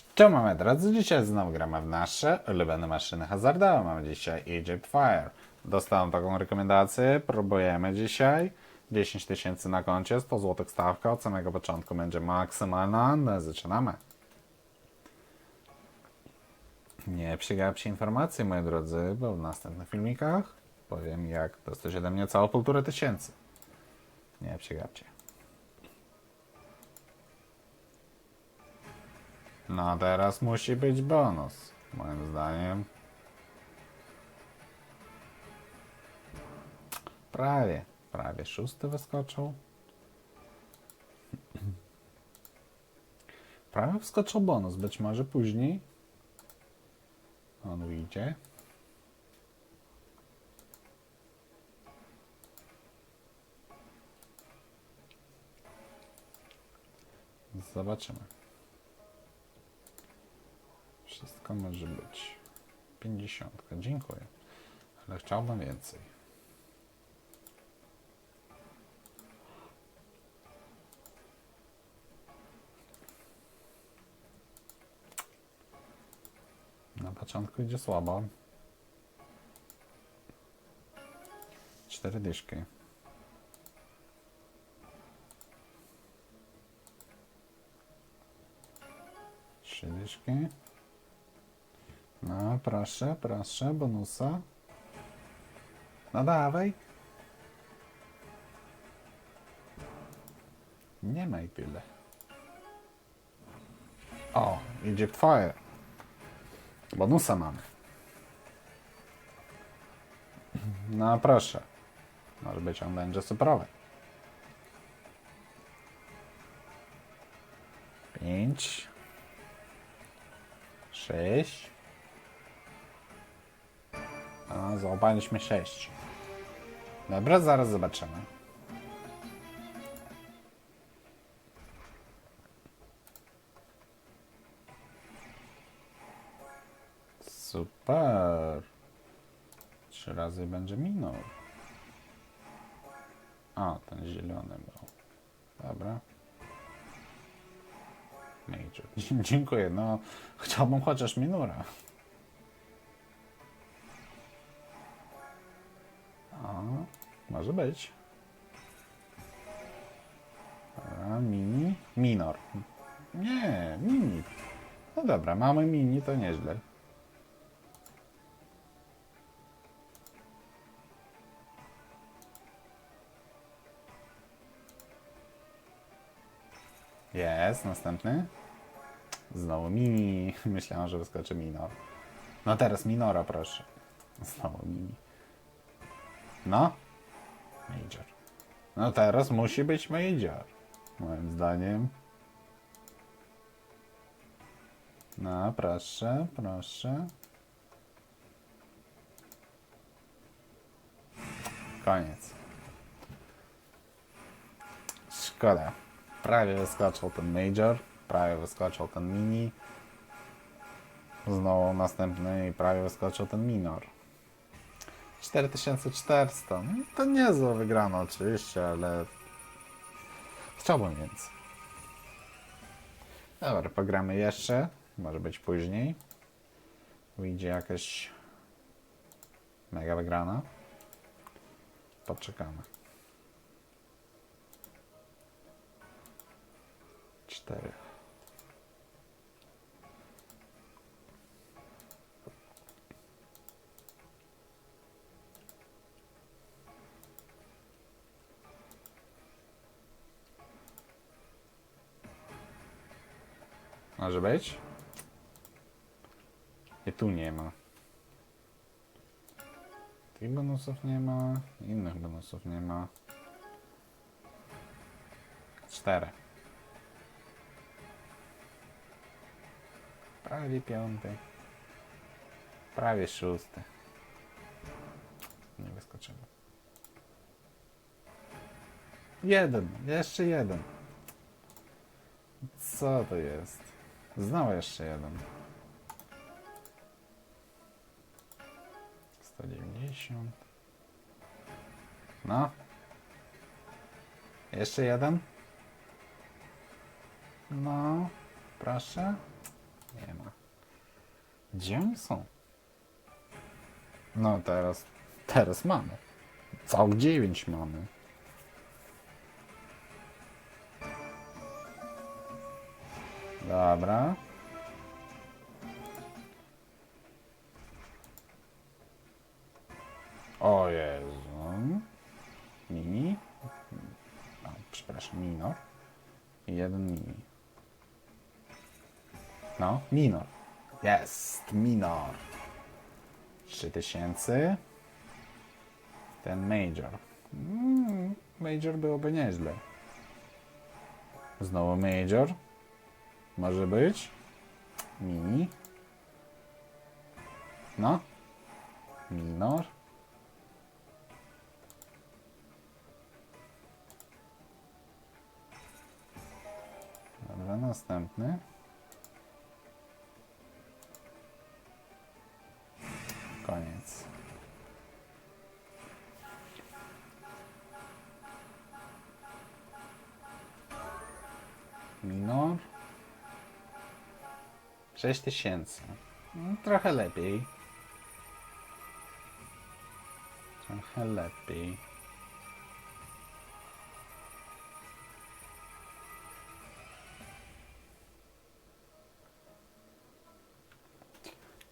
Cześć, mamy drodzy, dzisiaj znowu gramy w nasze ulubione maszyny hazardowe. Mamy dzisiaj Egypt Fire. Dostałem taką rekomendację, próbujemy dzisiaj. 10 tysięcy na koncie, 100 zł stawka, od samego początku będzie maksymalna. No, zaczynamy. Nie przegapcie informacji, moi drodzy, bo w następnych filmikach powiem jak dostać ode mnie całą półtorej tysięcy. Nie przegapcie. No teraz musi być bonus, moim zdaniem. Prawie, prawie szósty wyskoczył. Prawie wskoczył bonus, być może później. On wyjdzie. Zobaczymy. Wszystko może być. 50. Dziękuję. Ale chciałbym więcej. Na początku idzie słabo. Cztery dyszki. Trzy dyszki. No, proszę, proszę, bonusa. No dawaj. Nie ma i tyle. O, idzie twoje. Bonusa mamy. No proszę. Może być on będzie superowy. Pięć. Sześć. A, 6. Dobra, zaraz zobaczymy. Super. Trzy razy będzie minął. A, ten zielony był. Dobra. Major. Dziękuję, no chciałbym chociaż minura. Może być. A, mini. Minor. Nie, mini. No dobra, mamy mini, to nieźle. Jest, następny. Znowu mini. Myślałem, że wyskoczy minor. No teraz minora, proszę. Znowu mini. No. Major. No teraz musi być Major. Moim zdaniem. No, proszę, proszę. Koniec. Szkoda. Prawie wyskoczył ten Major. Prawie wyskoczył ten Mini. Znowu następny i prawie wyskoczył ten Minor. 4400. No, To niezła wygrana oczywiście, ale chciałbym więcej. Dobra, pogramy jeszcze. Może być później. Wyjdzie jakaś mega wygrana. Poczekamy. Cztery. Może być? I tu nie ma. Tych bonusów nie ma, innych bonusów nie ma. Cztery. Prawie piąty. Prawie szósty. Nie wyskoczymy. Jeden, jeszcze jeden. Co to jest? Znowu jeszcze jeden. 190. No. Jeszcze jeden. No. Proszę. Nie ma. Gdzie oni są? No teraz, teraz mamy. Cał 9 mamy. Dobra. O Jezu. Mini. O, przepraszam, minor. Jeden mini. No, minor. Jest, minor. 3000. Ten major. Mm, major byłoby nieźle. Znowu major. Może być. Mini. No. Minor. Dobra, następny. 6000. No, trochę lepiej. Trochę lepiej.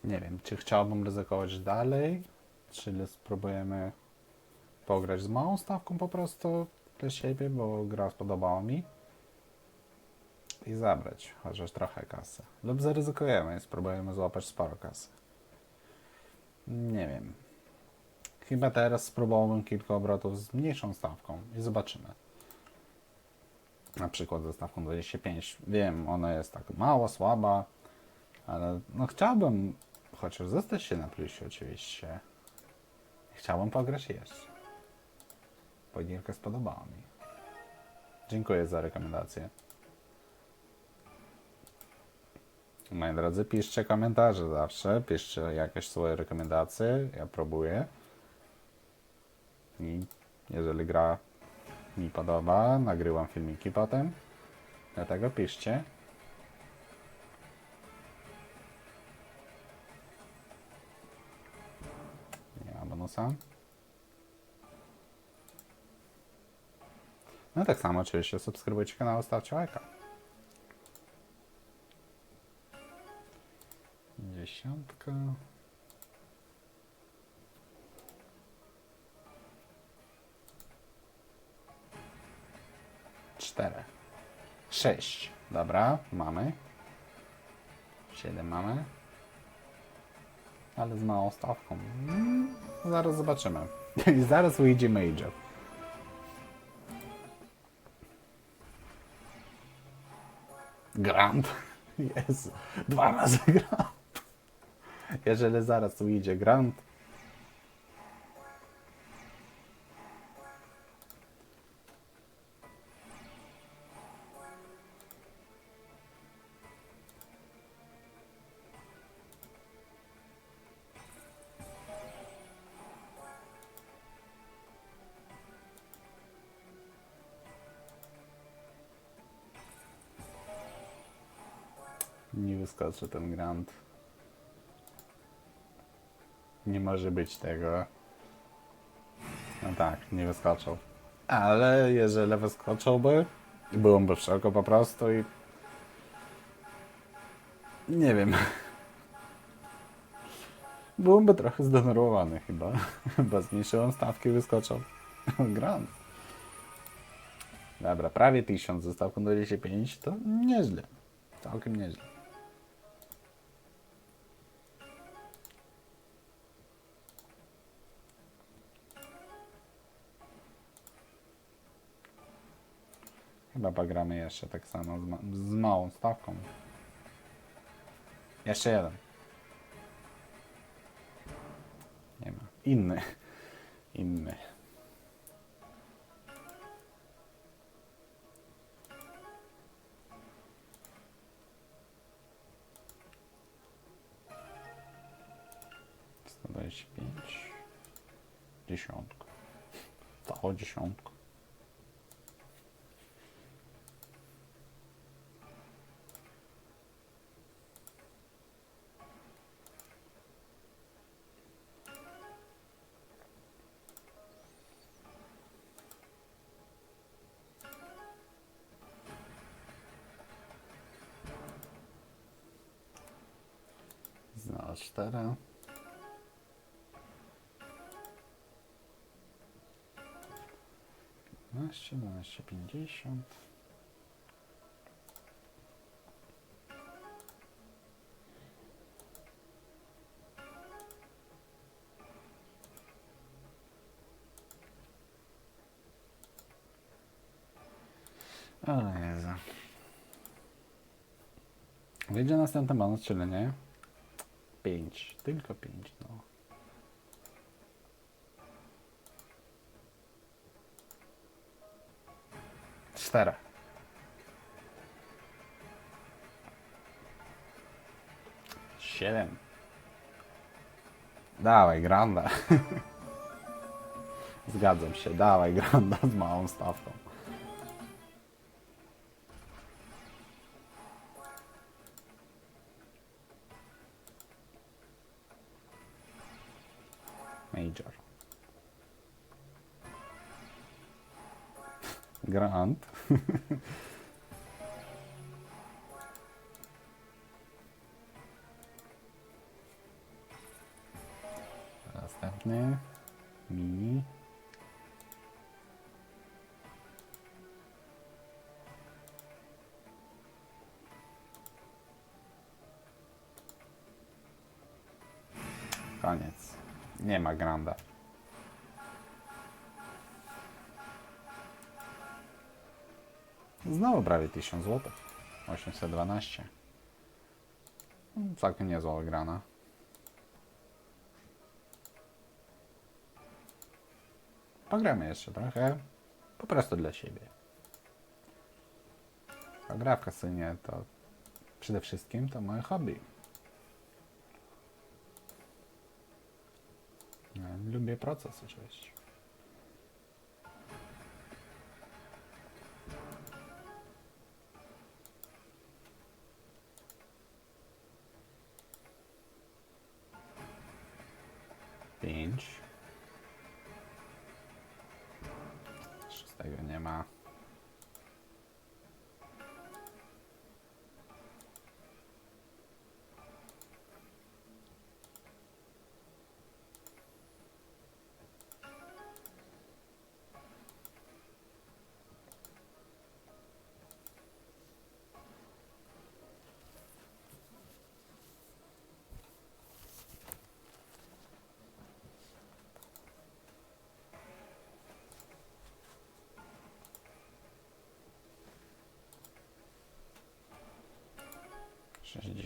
Nie wiem, czy chciałbym ryzykować dalej, czy spróbujemy pograć z małą stawką po prostu dla siebie, bo gra spodobała mi i zabrać chociaż trochę kasy. Lub zaryzykujemy i spróbujemy złapać sporo kasy. Nie wiem. Chyba teraz spróbowałbym kilka obrotów z mniejszą stawką i zobaczymy. Na przykład ze stawką 25. Wiem, ona jest tak mało, słaba, ale no chciałbym chociaż zostać się na plusie oczywiście. Chciałbym pograć jeszcze. Bo gierka spodobała mi. Dziękuję za rekomendację. Moi drodzy, piszcie komentarze zawsze, piszcie jakieś swoje rekomendacje, ja próbuję. I jeżeli gra mi podoba, nagrywam filmiki potem. Dlatego piszcie. Nie ma bonusa. No tak samo oczywiście subskrybujcie kanał, stawcie lajka. Dziesiątka. Cztery. Sześć. Dobra, mamy. Siedem mamy. Ale z małą stawką. Mm, zaraz zobaczymy. Zaraz wyjdzie Major. Grand. Jezu. Dwa razy Grand. Jeżeli zaraz wyjdzie Grand. Nie wyskoczy ten Grand. Nie może być tego. No tak, nie wyskoczył. Ale jeżeli wyskoczyłby, byłbym w szoku po prostu i... Nie wiem. Byłbym trochę zdenerwowany chyba. Chyba zmniejszyłem stawki, wyskoczył. Grand. Dobra, prawie 1000 ze stawką 25 to nieźle. Całkiem nieźle. Chyba pogramy jeszcze tak samo z, ma z małą stawką. Jeszcze jeden. Nie ma. Inny. Inny. Sto dwadzieścia. Dziesiątka. Cała dziesiątka. A 4. Dwanaście, dwanaście. O Jezu. Wyjdzie następny bonus, czyli nie? 5. Tylko 5, no. Cztery. Siedem. Dawaj, granda. Zgadzam się, dawaj, granda z małą stawką. Grant. Następny. Mini. Koniec. Nie ma Granda. Znowu prawie 1000 zł. 812. Mm, Całkiem niezła grana. Pogramy jeszcze trochę. Po prostu dla siebie. A gra w kasynie to przede wszystkim to moje hobby. Ja Lubię proces oczywiście. Pięć. Szóstego nie ma.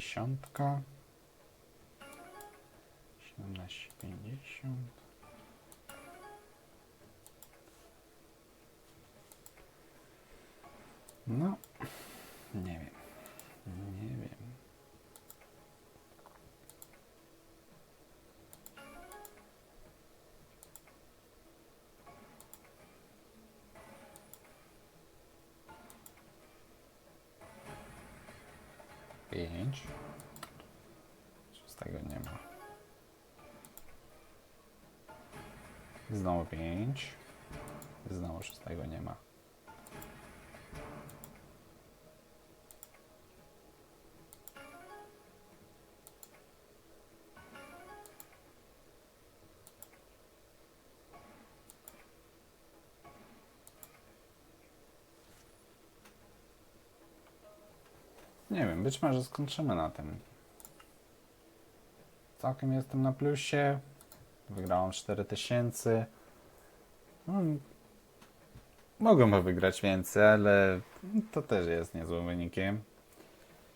Sześćdziesiątka. Siedemnaście pięćdziesiąt. 9. Szóstego nie ma. Znowu 5. Znowu szóstego nie ma. Nie wiem, być może skończymy na tym. Całkiem jestem na plusie. Wygrałem 4000. No, mogłem wygrać więcej, ale to też jest niezłym wynikiem.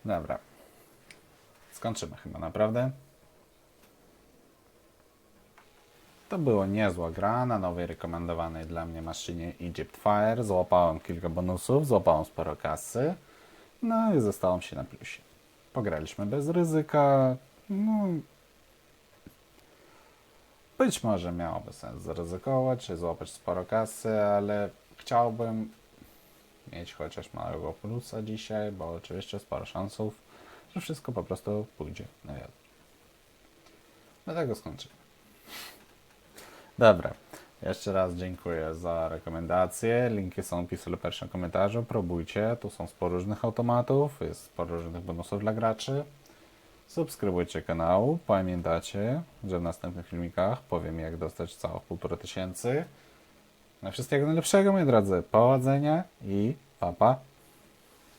Dobra. Skończymy chyba, naprawdę. To było niezła gra na nowej rekomendowanej dla mnie maszynie Egypt Fire. Złapałem kilka bonusów, złapałem sporo kasy. No i zostałem się na plusie. Pograliśmy bez ryzyka. No, być może miałoby sens zaryzykować, czy złapać sporo kasy, ale chciałbym mieć chociaż małego plusa dzisiaj, bo oczywiście sporo szansów, że wszystko po prostu pójdzie na wiatr. Dlatego skończymy. Dobra. Jeszcze raz dziękuję za rekomendacje. Linki są w opisie lub pierwszym komentarzu. Próbujcie. Tu są sporo różnych automatów, jest sporo różnych bonusów dla graczy. Subskrybujcie kanał. Pamiętacie, że w następnych filmikach powiem jak dostać całych półtora tysięcy. Na wszystkiego najlepszego, moi drodzy. Powodzenia i papa. Pa.